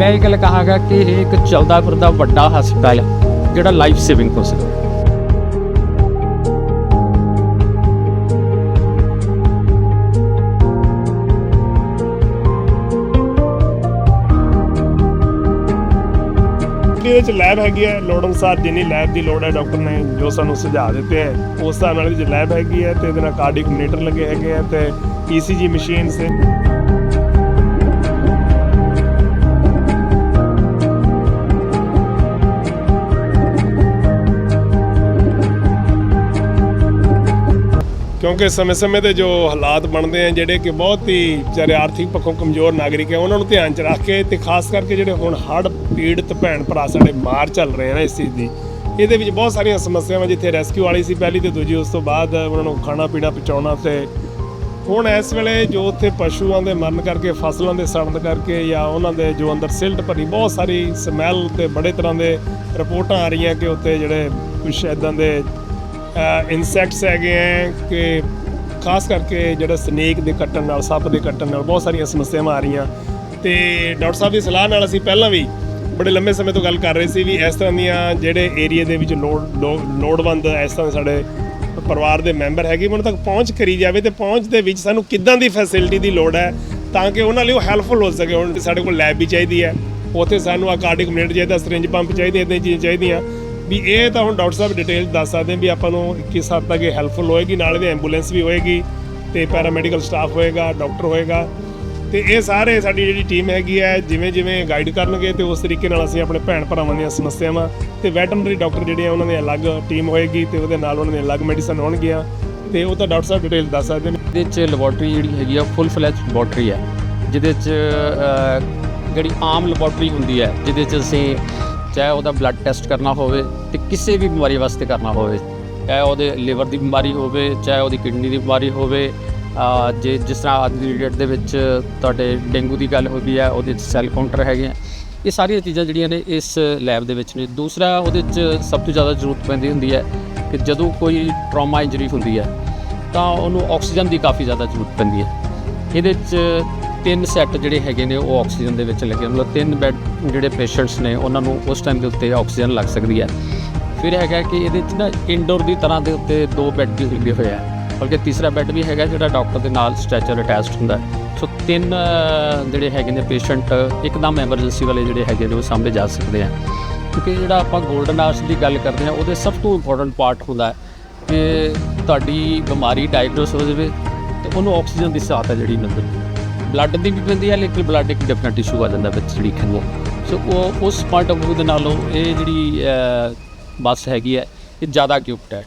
ਮੈਂ ਇਹ ਗੱਲ ਕਹਾਂਗਾ ਕਿ ਇਹ ਇੱਕ ਚੱਲਦਾ ਫਿਰਦਾ ਵੱਡਾ ਹਸਪਤਾਲ ਹੈ ਜਿਹੜਾ ਲਾਈਫ ਸੇਵਿੰਗ ਹੋ ਸਕਦਾ ਇਹਦੇ 'ਚ ਲੈਬ ਹੈਗੀ ਹੈ, ਲੋੜ ਅਨੁਸਾਰ ਜਿੰਨੀ ਲੈਬ ਦੀ ਲੋੜ ਹੈ ਡਾਕਟਰ ਨੇ ਜੋ ਸਾਨੂੰ ਸੁਝਾਅ ਦਿੱਤੇ ਹੈ, ਉਸ ਹਿਸਾਬ ਨਾਲ ਇਹਦੇ ਲੈਬ ਹੈਗੀ ਹੈ ਤੇ ਇਹਦੇ ਨਾਲ ਕਾਰਡਿਕ ਮੋਨੀਟਰ ਲੱਗੇ ਹੈਗੇ ਆ ਤੇ ECG ਮਸ਼ੀਨਸ ਹੈ ਕਿਉਂਕਿ ਸਮੇਂ-ਸਮੇਂ ਤੇ ਜੋ ਹਾਲਾਤ ਬਣਦੇ ਆ, ਜਿਹੜੇ ਕਿ ਬਹੁਤ ਹੀ ਵਿਚਾਰੇ ਆਰਥਿਕ ਪੱਖੋਂ ਕਮਜ਼ੋਰ ਨਾਗਰਿਕ ਹੈ ਉਹਨਾਂ ਨੂੰ ਧਿਆਨ 'ਚ ਰੱਖ ਕੇ ਤੇ ਖਾਸ ਕਰਕੇ ਜਿਹੜੇ ਹੁਣ ਹੜ੍ਹ ਪੀੜਤ ਭੈਣ ਭਰਾ ਸਾਡੇ ਮਾਰ ਚੱਲ ਰਹੇ ਆ ਨਾ ਇਸ ਚੀਜ਼ ਦੀ, ਇਹਦੇ ਵਿੱਚ ਬਹੁਤ ਸਾਰੀਆਂ ਸਮੱਸਿਆਵਾਂ ਜਿੱਥੇ ਰੈਸਕਿਊ ਵਾਲੀ ਸੀ ਪਹਿਲੀ ਤੇ ਦੂਜੀ, ਉਸ ਤੋਂ ਬਾਅਦ ਉਹਨਾਂ ਨੂੰ ਖਾਣਾ ਪੀਣਾ ਪਹੁੰਚਾਉਣਾ ਤੇ ਹੁਣ ਇਸ ਵੇਲੇ ਜੋ ਉੱਥੇ ਪਸ਼ੂਆਂ ਦੇ ਮਰਨ ਕਰਕੇ, ਫਸਲਾਂ ਦੇ ਸੜਨ ਕਰਕੇ ਜਾਂ ਉਹਨਾਂ ਦੇ ਜੋ ਅੰਦਰ ਸਿਲਟ ਭਰੀ ਬਹੁਤ ਸਾਰੀ ਸਮੈਲ ਤੇ ਬੜੇ ਤਰ੍ਹਾਂ ਦੇ ਰਿਪੋਰਟਾਂ ਆ ਰਹੀਆਂ ਕਿ ਉੱਥੇ ਜਿਹੜੇ ਕੁਝ ਇਦਾਂ ਦੇ ਇਨਸੈਕਟਸ ਹੈਗੇ ਆ ਕਿ ਖਾਸ ਕਰਕੇ ਜਿਹੜਾ ਸਨੇਕ ਦੇ ਕੱਟਣ ਨਾਲ, ਸੱਪ ਦੇ ਕੱਟਣ ਨਾਲ ਬਹੁਤ ਸਾਰੀਆਂ ਸਮੱਸਿਆਵਾਂ ਆ ਰਹੀਆਂ। ਤੇ ਡਾਕਟਰ ਸਾਹਿਬ ਦੀ ਸਲਾਹ ਨਾਲ ਅਸੀਂ ਪਹਿਲਾਂ ਵੀ ਬੜੇ ਲੰਮੇ ਸਮੇਂ ਤੋਂ ਗੱਲ ਕਰ ਰਹੇ ਸੀ ਵੀ ਇਸ ਤਰ੍ਹਾਂ ਦੀਆਂ ਜਿਹੜੇ ਏਰੀਆ ਦੇ ਵਿੱਚ ਲੋੜ ਲੋ- ਲੋੜਵੰਦ ਇਸ ਤਰ੍ਹਾਂ ਦੇ ਸਾਡੇ ਪਰਿਵਾਰ ਦੇ ਮੈਂਬਰ ਹੈਗੇ, ਉਹਨਾਂ ਤੱਕ ਪਹੁੰਚ ਕਰੀ ਜਾਵੇ ਤੇ ਪਹੁੰਚ ਦੇ ਵਿੱਚ ਸਾਨੂੰ ਕਿੱਦਾਂ ਦੀ ਫੈਸਿਲਿਟੀ ਦੀ ਲੋੜ ਹੈ ਤਾਂ ਕਿ ਉਹਨਾਂ ਲਈ ਉਹ ਹੈਲਪਫੁਲ ਹੋ ਸਕੇ। ਹੁਣ ਸਾਡੇ ਕੋਲ ਲੈਬ ਵੀ ਚਾਹੀਦੀ ਹੈ, ਉੱਥੇ ਸਾਨੂੰ ਆ ਮਿੰਟ ਚਾਹੀਦਾ ਸਰਿੰਜ ਪੰਪ ਚਾਹੀਦੇ ਇਦਾਂ ਚੀਜ਼ਾਂ ਚਾਹੀਦੀਆਂ। ਵੀ ਇਹ ਤਾਂ ਹੁਣ ਡਾਕਟਰ ਸਾਹਿਬ ਡਿਟੇਲ ਦੱਸ ਸਕਦੇ ਵੀ ਆਪਾਂ ਨੂੰ ਕਿਸ ਹੱਦ ਤੱਕ ਇਹ ਹੈਲਪਫੁਲ ਹੋਏਗੀ, ਨਾਲ ਇਹਦੇ ਐਂਬੂਲੈਂਸ ਵੀ ਹੋਏਗੀ ਤੇ ਪੈਰਾਮੈਡੀਕਲ ਸਟਾਫ ਹੋਏਗਾ ਡਾਕਟਰ ਹੋਏਗਾ। ਤੇ ਇਹ ਸਾਰੇ ਸਾਡੀ ਜਿਹੜੀ ਟੀਮ ਹੈਗੀ ਹੈ, ਜਿਵੇਂ ਜਿਵੇਂ ਗਾਈਡ ਕਰਨਗੇ ਤੇ ਉਸ ਤਰੀਕੇ ਨਾਲ ਅਸੀਂ ਆਪਣੇ ਭੈਣ ਭਰਾਵਾਂ ਦੀਆਂ ਸਮੱਸਿਆਵਾਂ ਤੇ ਵੈਟਰਨਰੀ ਡਾਕਟਰ ਜਿਹੜੇ ਆ ਉਹਨਾਂ ਦੀ ਅਲੱਗ ਟੀਮ ਹੋਏਗੀ ਤੇ ਉਹਦੇ ਨਾਲ ਉਹਨਾਂ ਦੀਆਂ ਅਲੱਗ ਮੈਡੀਸਨ ਹੋਣਗੀਆਂ। ਤੇ ਉਹ ਤਾਂ ਡਾਕਟਰ ਸਾਹਿਬ ਡਿਟੇਲ ਦੱਸ ਸਕਦੇ ਨੇ। ਇਹਦੇ 'ਚ ਲੈਬੋਰਟਰੀ ਜਿਹੜੀ ਹੈਗੀ ਆ ਫੁੱਲ ਫਲੈਜ ਲੈਬੋਰਟਰੀ ਹੈ, ਜਿਹਦੇ 'ਚ ਜਿਹੜੀ ਆਮ ਲੈਬੋਰਟਰੀ ਹੁੰਦੀ ਹੈ, ਜਿਹਦੇ 'ਚ ਅਸੀਂ ਚਾਹੇ ਉਹਦਾ ਬਲੱਡ ਟੈਸਟ ਕਰਨਾ ਹੋਵੇ ਤੇ ਕਿਸੇ ਵੀ ਬਿਮਾਰੀ ਵਾਸਤੇ ਕਰਨਾ ਹੋਵੇ, ਚਾਹੇ ਉਹਦੇ ਲਿਵਰ ਦੀ ਬਿਮਾਰੀ ਹੋਵੇ, ਚਾਹੇ ਉਹਦੀ ਕਿਡਨੀ ਦੀ ਬਿਮਾਰੀ ਹੋਵੇ ਜੇ ਜਿਸ ਤਰ੍ਹਾਂ ਅੱਜ ਦੀ ਡੇਟ ਦੇ ਵਿੱਚ ਤੁਹਾਡੇ ਡੇਂਗੂ ਦੀ ਗੱਲ ਹੋ ਗਈ ਹੈ, ਉਹਦੇ 'ਚ ਸੈੱਲ ਕਾਊਂਟਰ ਹੈਗੇ ਆ। ਇਹ ਸਾਰੀਆਂ ਚੀਜ਼ਾਂ ਜਿਹੜੀਆਂ ਨੇ ਇਸ ਲੈਬ ਦੇ ਵਿੱਚ ਨੇ। ਦੂਸਰਾ, ਉਹਦੇ 'ਚ ਸਭ ਤੋਂ ਜ਼ਿਆਦਾ ਜ਼ਰੂਰਤ ਪੈਂਦੀ ਹੁੰਦੀ ਹੈ ਕਿ ਜਦੋਂ ਕੋਈ ਟਰਾਮਾ ਇੰਜਰੀ ਹੁੰਦੀ ਹੈ, ਤਾਂ ਉਹਨੂੰ ਆਕਸੀਜਨ ਦੀ ਕਾਫੀ ਜ਼ਿਆਦਾ ਜ਼ਰੂਰਤ ਪੈਂਦੀ ਹੈ। ਇਹਦੇ 'ਚ ਤਿੰਨ ਸੈੱਟ ਜਿਹੜੇ ਹੈਗੇ ਨੇ, ਉਹ ਆਕਸੀਜਨ ਦੇ ਵਿੱਚ ਲੱਗੇ। ਮਤਲਬ ਤਿੰਨ ਬੈੱਡ ਜਿਹੜੇ ਪੇਸ਼ੈਂਟਸ ਨੇ, ਉਹਨਾਂ ਨੂੰ ਉਸ ਟਾਈਮ ਦੇ ਉੱਤੇ ਆਕਸੀਜਨ ਲੱਗ ਸਕਦੀ ਹੈ। ਫਿਰ ਹੈਗਾ ਕਿ ਇਹਦੇ 'ਚ ਨਾ ਇਨਡੋਰ ਦੀ ਤਰ੍ਹਾਂ ਦੇ ਉੱਤੇ ਦੋ ਬੈੱਡ ਵੀ ਲੱਗੇ ਹੋਏ ਆ। ਬਲਕਿ ਤੀਸਰਾ ਬੈੱਡ ਵੀ ਹੈਗਾ ਜਿਹੜਾ ਡਾਕਟਰ ਦੇ ਨਾਲ ਸਟ੍ਰੈਚਰ ਅਟੈਚਡ ਹੁੰਦਾ। ਸੋ ਤਿੰਨ ਜਿਹੜੇ ਹੈਗੇ ਨੇ ਪੇਸ਼ੈਂਟ ਇੱਕਦਮ ਐਮਰਜੈਂਸੀ ਵਾਲੇ ਜਿਹੜੇ ਹੈਗੇ ਨੇ, ਉਹ ਸਾਹਮਣੇ ਜਾ ਸਕਦੇ ਆ। ਕਿਉਂਕਿ ਜਿਹੜਾ ਆਪਾਂ 골ਡਨ ਆਰਸ ਦੀ ਗੱਲ ਕਰਦੇ ਹਾਂ ਉਹਦੇ ਸਭ ਤੋਂ ਇੰਪੋਰਟੈਂਟ ਪਾਰਟ ਹੁੰਦਾ ਕਿ ਤੁਹਾਡੀ ਬਿਮਾਰੀ ਡਾਇਗਨੋਸ ਹੋ ਜਾਵੇ ਤੇ ਉਹਨੂੰ ਆਕਸੀਜਨ ਦੀ ਸਹਾਇਤਾ ਜਿਹੜੀ ਮਿਲਦੀ ਬਲੱਡ ਦੀ ਵੀ ਪੈਂਦੀ ਹੈ, ਲੇਕਿਨ ਬਲੱਡ ਇੱਕ ਡਿਫਰੈਂਟ ਇਸ਼ੂ ਆ ਜਾਂਦਾ ਵਿੱਚ ਜਿਹੜੀ ਖੰਗੋ ਸੋ ਉਹ, ਉਸ ਪੁਆਇੰਟ ਆਫ ਵਿਊ ਦੇ ਨਾਲੋਂ ਇਹ ਜਿਹੜੀ ਬੱਸ ਹੈਗੀ ਹੈ, ਇਹ ਜ਼ਿਆਦਾ ਕਿਊਪਟ ਹੈ।